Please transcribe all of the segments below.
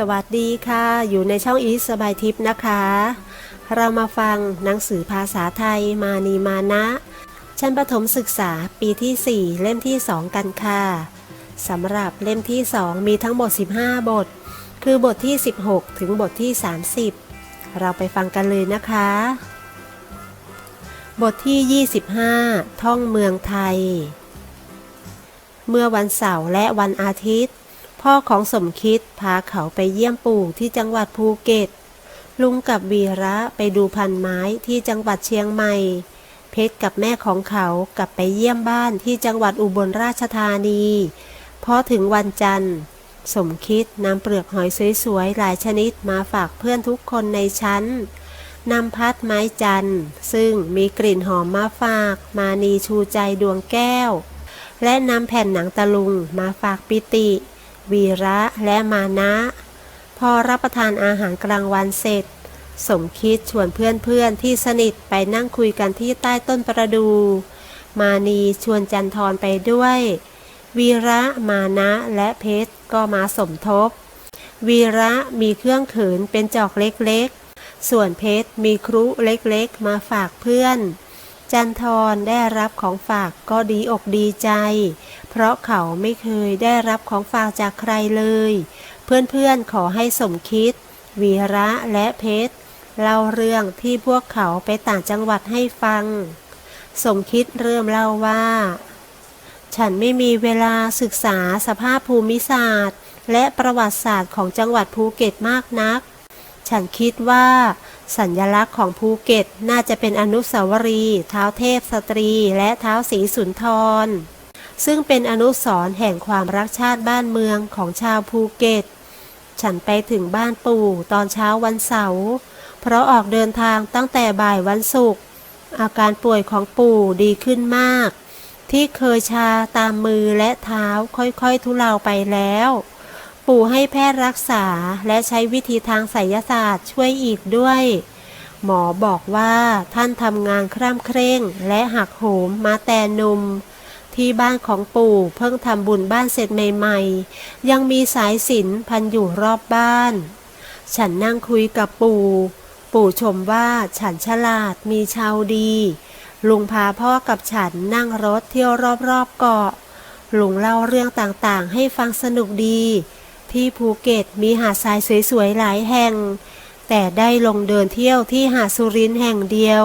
สวัสดีค่ะ อยู่ในช่องอีสสบายทิพย์นะคะ เรามาฟังหนังสือภาษาไทยมานีมานะ ชั้นประถมศึกษาปีที่ 4 เล่มที่ 2 กันค่ะสำหรับเล่มที่ 2 มีทั้งหมด 15 บท คือบทที่ 16 ถึงบทที่ 30 เราไปฟังกันเลยนะคะ บทที่ 25 ท่องเมืองไทย เมื่อวันเสาร์และวันอาทิตย์ พ่อของสมคิดพาเขาไปเยี่ยมปู่ที่จังหวัดภูเก็ต ลุงกับวีระไปดูพันไม้ที่จังหวัดเชียงใหม่ เพชรกับแม่ของเขากลับไปเยี่ยมบ้านที่จังหวัดอุบลราชธานี พอถึงวันจันทร์ สมคิดนำเปลือกหอยสวยๆ หลายชนิดมาฝากเพื่อนทุกคนในชั้นนำพัดไม้จันทร์ ซึ่งมีกลิ่นหอมมาฝาก มานีชูใจดวงแก้ว และนำแผ่นหนังตะลุงมาฝากปิติ วีระและมานะ พอรับประทานอาหารกลางวันเสร็จ สมคิดชวนเพื่อนๆที่สนิทไปนั่งคุยกันที่ใต้ต้นประดู มานีชวนจันทรไปด้วย วีระมานะและเพชรก็มาสมทบ วีระมีเครื่องเขินเป็นจอกเล็กๆ ส่วนเพชรมีครุเล็กๆ มาฝากเพื่อน จันทรได้รับของฝากก็ดีอกดีใจ เพราะเขาไม่เคยได้รับของฝากจากใครเลย เพื่อนๆขอให้สมคิด วีระและเพชรเล่าเรื่องที่พวกเขาไปต่างจังหวัดให้ฟัง สมคิดเริ่มเล่าว่า ฉันไม่มีเวลาศึกษาสภาพภูมิศาสตร์ และประวัติศาสตร์ของจังหวัดภูเก็ตมากนัก ฉันคิดว่า สัญญลักษณ์ของภูเก็ตน่าจะเป็นอนุสาวรีย์เท้าเทพสตรี และเท้าสีสุนทร ซึ่งเป็นอนุสรณ์แห่งความรักชาติบ้านเมืองของชาวภูเก็ต ฉันไปถึงบ้านปู่ตอนเช้าวันเสาร์เพราะออกเดินทางตั้งแต่บ่ายวันศุกร์อาการป่วยของปู่ดีขึ้นมาก ที่เคยชาตามมือและเท้าค่อยๆทุเลาไปแล้ว ปู่ให้แพทย์รักษาและใช้วิธีทางไสยศาสตร์ช่วยอีกด้วย หมอบอกว่าท่านทำงานคร่ำเคร่งและหักโหมมาแต่หนุ่มที่บ้านของปู่เพิ่งทำบุญบ้านเสร็จใหม่ๆ ยังมีสายสินพันอยู่รอบบ้าน ฉันนั่งคุยกับปู่ ปู่ชมว่าฉันฉลาดมีชาวดี ลุงพาพ่อกับฉันนั่งรถเที่ยวรอบๆเกาะ ลุงเล่าเรื่องต่างๆ ให้ฟังสนุกดี ที่ภูเก็ตมีหาดทรายสวยๆหลายแห่ง แต่ได้ลงเดินเที่ยวที่หาดสุรินแห่งเดียว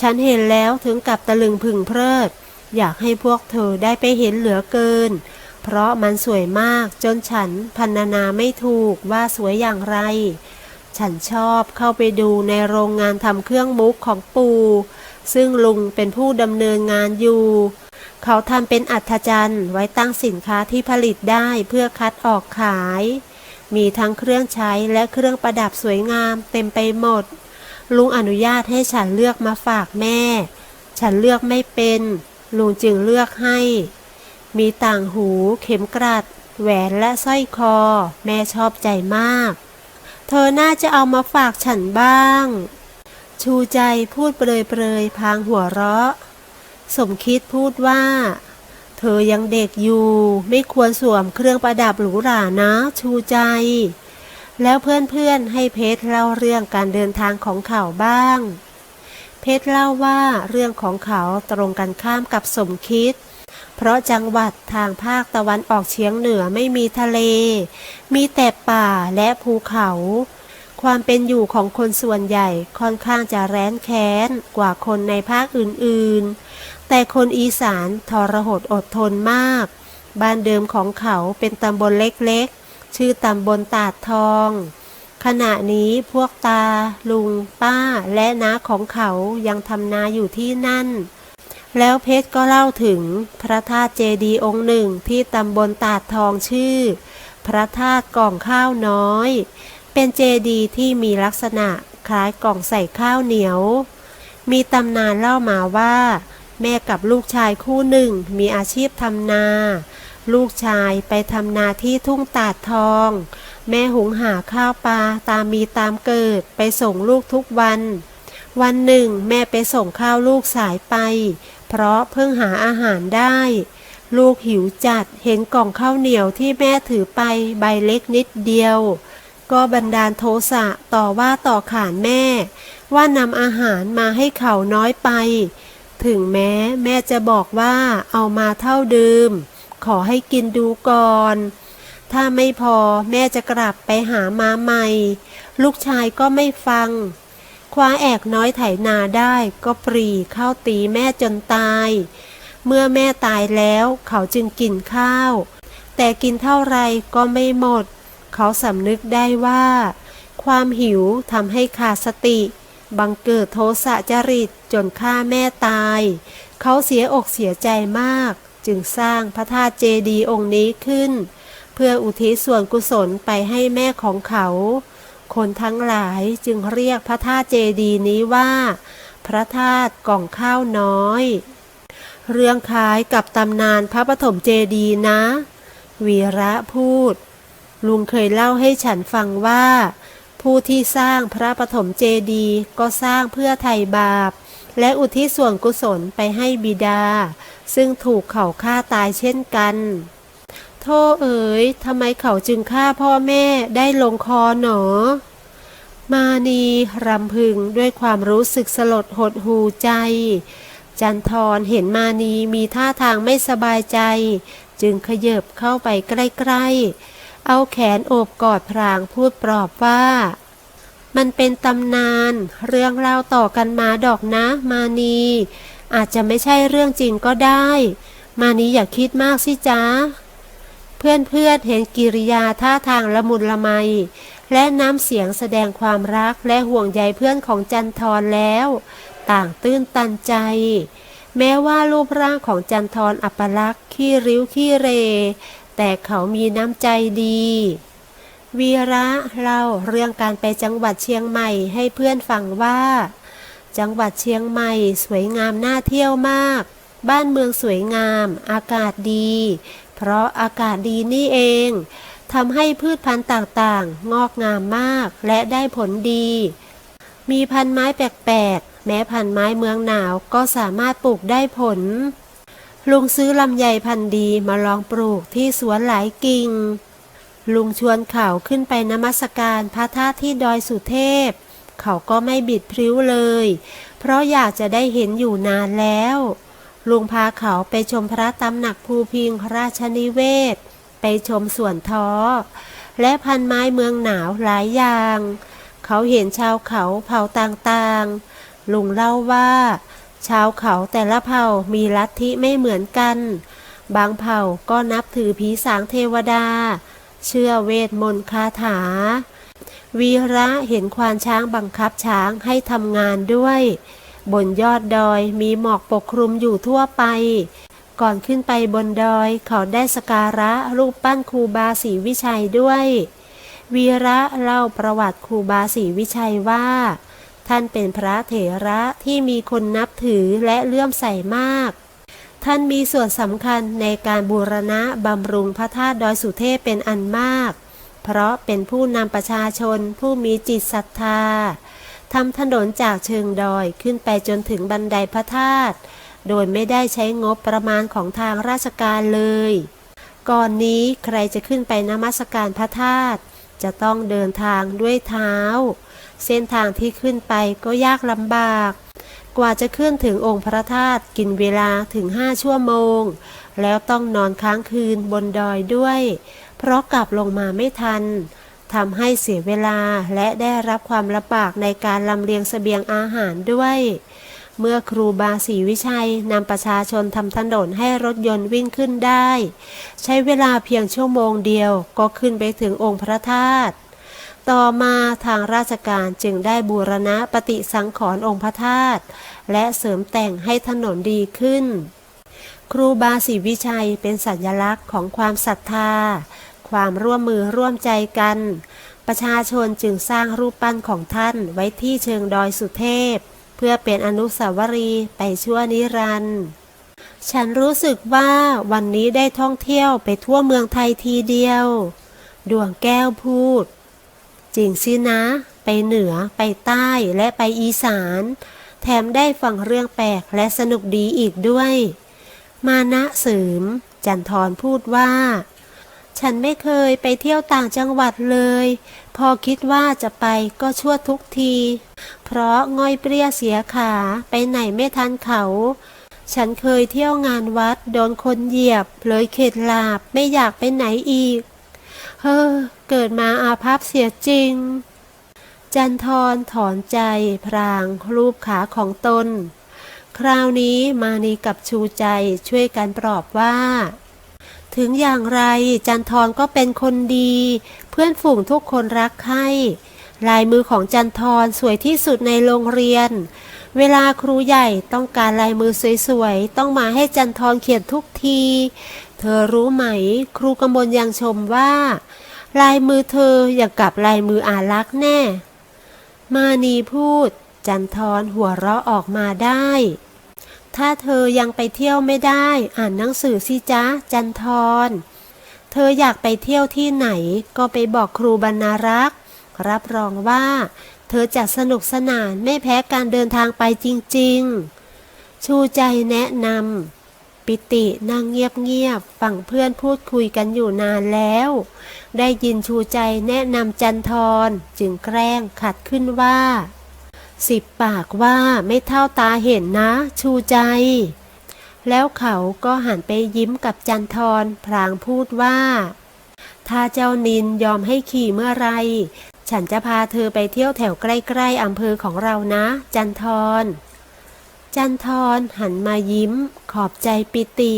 ฉันเห็นแล้วถึงกับตะลึงพึงเพลิด อยากให้พวกเธอได้ไปเห็นเหลือเกิน เพราะมันสวยมากจนฉันพรรณนาไม่ถูกว่าสวยอย่างไร ฉันชอบเข้าไปดูในโรงงานทำเครื่องมุกของปู่ซึ่งลุงเป็นผู้ดำเนินงานอยู่ เขาทำเป็นอัฐจันทร์ไว้ตั้งสินค้าที่ผลิตได้เพื่อคัดออกขาย มีทั้งเครื่องใช้และเครื่องประดับสวยงามเต็มไปหมด ลุงอนุญาตให้ฉันเลือกมาฝากแม่ ฉันเลือกไม่เป็น ลุงจึงเลือกให้ มีต่างหูเข็มกลัด แหวนและสร้อยคอ แม่ชอบใจมาก เธอน่าจะเอามาฝากฉันบ้าง ชูใจพูดเปรยๆพางหัวเราะ สมคิดพูดว่า เธอยังเด็กอยู่ ไม่ควรสวมเครื่องประดับหรูหรานะ ชูใจ แล้วเพื่อนๆให้เพชรเล่าเรื่องการเดินทางของเขาบ้าง เพชรเล่าว่าเรื่องของเขาตรงกันข้ามกับสมคิด เพราะจังหวัดทางภาคตะวันออกเฉียงเหนือไม่มีทะเล มีแต่ป่าและภูเขา ความเป็นอยู่ของคนส่วนใหญ่ค่อนข้างจะแร้นแค้นกว่าคนในภาคอื่นๆ แต่คนอีสานทรหดอดทนมาก บ้านเดิมของเขาเป็นตำบลเล็กๆ ชื่อตำบลตาดทอง ขณะนี้พวกตา ลุง ป้าและน้าของเขายังทำนาอยู่ที่นั่น แล้วเพชรก็เล่าถึงพระธาตุเจดีย์องค์หนึ่งที่ตำบลตาดทองชื่อ พระธาตุกล่องข้าวน้อย เป็นเจดีย์ที่มีลักษณะคล้ายกล่องใส่ข้าวเหนียว มีตำนานเล่ามาว่า แม่กับลูกชายคู่หนึ่งมีอาชีพทำนา ลูกชายไปทำนาที่ทุ่งตาดทอง แม่หุงหาข้าวปลาตามมีตามเกิดไปส่งลูกทุกวัน วันหนึ่งแม่ไปส่งข้าวลูกสายไป เพราะเพิ่งหาอาหารได้ ลูกหิวจัดเห็นกล่องข้าวเหนียวที่แม่ถือไปใบเล็กนิดเดียว ก็บันดาลโทสะต่อว่าต่อขานแม่ ว่านำอาหารมาให้เขาน้อยไป ถึงแม้แม่จะบอกว่าเอามาเท่าเดิม ขอให้กินดูก่อน ถ้าไม่พอแม่จะกลับไปหามาใหม่ ลูกชายก็ไม่ฟัง คว้าแอกน้อยไถนาได้ก็ปรีเข้าตีแม่จนตาย เมื่อแม่ตายแล้วเขาจึงกินข้าว แต่กินเท่าไรก็ไม่หมด เขาสำนึกได้ว่า ความหิวทำให้ขาดสติ บังเกิดโทสะจริตจนฆ่าแม่ตาย เขาเสียอกเสียใจมาก จึงสร้างพระธาตุเจดีย์องค์นี้ขึ้น เพื่ออุทิศส่วนกุศลไปให้แม่ของเขา คนทั้งหลายจึงเรียกพระธาตุเจดีย์นี้ว่า พระธาตุกล่องข้าวน้อยเรื่องคล้ายกับตำนานพระปฐมเจดีย์นะ วีระพูด ลุงเคยเล่าให้ฉันฟังว่า ผู้ที่สร้างพระปฐมเจดีย์ก็สร้างเพื่อไถ่บาป และอุทิศส่วนกุศลไปให้บิดา ซึ่งถูกเขาฆ่าตายเช่นกัน โทษเอ๋ยทำไมเขาจึงฆ่าพ่อแม่ได้ลงคอหนอ มานีรำพึงด้วยความรู้สึกสลดหดหูใจจันทรเห็นมานีมีท่าทางไม่สบายใจ จึงขยบเข้าไปใกล้ ๆ เอาแขนโอบกอดพรางพูดปลอบว่า มันเป็นตำนาน เรื่องเล่าต่อกันมาดอกนะมานีอาจจะไม่ใช่เรื่องจริงก็ได้ มานีอย่าคิดมากสิจ๊ะเพื่อนๆเห็นกิริยาท่าทางละมุนละไม และน้ำเสียงแสดงความรักและห่วงใยเพื่อนของจันทรแล้ว ต่างตื้นตันใจ แม้ว่ารูปร่างของจันทรอัปลักษ์ขี้ริ้วขี้เร แต่เขามีน้ำใจดี วีระเล่าเรื่องการไปจังหวัดเชียงใหม่ให้เพื่อนฟังว่า จังหวัดเชียงใหม่สวยงามน่าเที่ยวมาก บ้านเมืองสวยงาม อากาศดี เพราะอากาศดีนี่เองทำให้พืชพันธุ์ต่างๆ งอกงามมากและได้ผลดี มีพันไม้แปลกๆ แม้พันไม้เมืองหนาวก็สามารถปลูกได้ผล ลุงซื้อลำไยพันธุ์ดีมาลองปลูกที่สวนหลายกิ่ง ลุงชวนเขาขึ้นไปนมัสการพระธาตุที่ดอยสุเทพ เขาก็ไม่บิดพริ้วเลย เพราะอยากจะได้เห็นอยู่นานแล้ว ลุงพาเขาไปชมพระตำหนักภูพิงราชนิเวศ ไปชมสวนท้อ และพันไม้เมืองหนาวหลายอย่าง เขาเห็นชาวเขาเผ่าต่างๆ ลุงเล่าว่า ชาวเขาแต่ละเผ่ามีลัทธิไม่เหมือนกัน บางเผ่าก็นับถือผีสางเทวดา เชื่อเวทมนต์คาถา วีระเห็นควานช้างบังคับช้างให้ทำงานด้วย บนยอดดอยมีหมอกปกคลุมอยู่ทั่วไป ก่อนขึ้นไปบนดอยเขาได้สการะรูปปั้นครูบาศรีวิชัยด้วย วีระเล่าประวัติครูบาศรีวิชัยว่า ท่านเป็นพระเถระที่มีคนนับถือและเลื่อมใสมาก ท่านมีส่วนสำคัญในการบูรณะบำรุงพระธาตุดอยสุเทพเป็นอันมาก เพราะเป็นผู้นำประชาชนผู้มีจิตศรัทธาทำถนนจากเชิงดอยขึ้นไปจนถึงบันไดพระธาตุโดยไม่ได้ใช้งบประมาณของทางราชการเลย ก่อนนี้ใครจะขึ้นไปนมัสการพระธาตุจะต้องเดินทางด้วยเท้า เส้นทางที่ขึ้นไปก็ยากลำบาก กว่าจะขึ้นถึงองค์พระธาตุกินเวลาถึงห้าชั่วโมง แล้วต้องนอนค้างคืนบนดอยด้วย เพราะกลับลงมาไม่ทันทำให้เสียเวลาและได้รับความลำบากในการลำเลียงเสบียงอาหารด้วย เมื่อครูบาศรีวิชัยนำประชาชนทำถนนให้รถยนต์วิ่งขึ้นได้ ใช้เวลาเพียงชั่วโมงเดียวก็ขึ้นไปถึงองค์พระธาตุ ต่อมาทางราชการจึงได้บูรณะปฏิสังขรณ์องค์พระธาตุและเสริมแต่งให้ถนนดีขึ้น ครูบาศรีวิชัยเป็นสัญลักษณ์ของความศรัทธา ความร่วมมือร่วมใจกัน ประชาชนจึงสร้างรูปปั้นของท่านไว้ที่เชิงดอยสุเทพ เพื่อเป็นอนุสาวรีย์ไปชั่วนิรันดร์ฉันรู้สึกว่าวันนี้ได้ท่องเที่ยวไปทั่วเมืองไทยทีเดียว ดวงแก้วพูด จริงสินะ ไปเหนือไปใต้และไปอีสาน แถมได้ฟังเรื่องแปลกและสนุกดีอีกด้วย มานะเสริม จันทรพูดว่า ฉันไม่เคยไปเที่ยวต่างจังหวัดเลย พอคิดว่าจะไปก็ชั่วทุกที เพราะง่อยเปรี้ยเสียขาไปไหนไม่ทันเขาฉันเคยเที่ยวงานวัด โดนคนเหยียบ เลยเข็ดหลาบ ไม่อยากไปไหนอีก เฮ้อ เกิดมาอาภัพเสียจริง จันทรถอนใจพรางรูปขาของตน คราวนี้มานีกับชูใจช่วยกันปลอบว่า ถึงอย่างไรจันทรก็เป็นคนดี เพื่อนฝูงทุกคนรักใคร่ลายมือของจันทรสวยที่สุดในโรงเรียน เวลาครูใหญ่ต้องการลายมือสวยๆ ต้องมาให้จันทรเขียนทุกที เธอรู้ไหม ครูกำมลยังชมว่า ลายมือเธออย่างกับลายมืออารักษ์แน่ มานีพูด จันทรหัวเราะออกมาได้ ถ้าเธอยังไปเที่ยวไม่ได้ อ่านหนังสือสิจ๊ะ จันทร เธออยากไปเที่ยวที่ไหน ก็ไปบอกครูบรรณารักษ์ รับรองว่า เธอจะสนุกสนานไม่แพ้การเดินทางไปจริง ๆ ชูใจแนะนำปิตินั่งเงียบๆฟังเพื่อนพูดคุยกันอยู่นานแล้ว ได้ยินชูใจแนะนำจันทรจึงแกล้งขัดขึ้นว่า สิบปากว่าไม่เท่าตาเห็นนะ ชูใจ แล้วเขาก็หันไปยิ้มกับจันทรพลางพูดว่า ถ้าเจ้านินยอมให้ขี่เมื่อไร ฉันจะพาเธอไปเที่ยวแถวใกล้ๆอำเภอของเรานะ จันทรจันทรหันมายิ้ม ขอบใจปิติ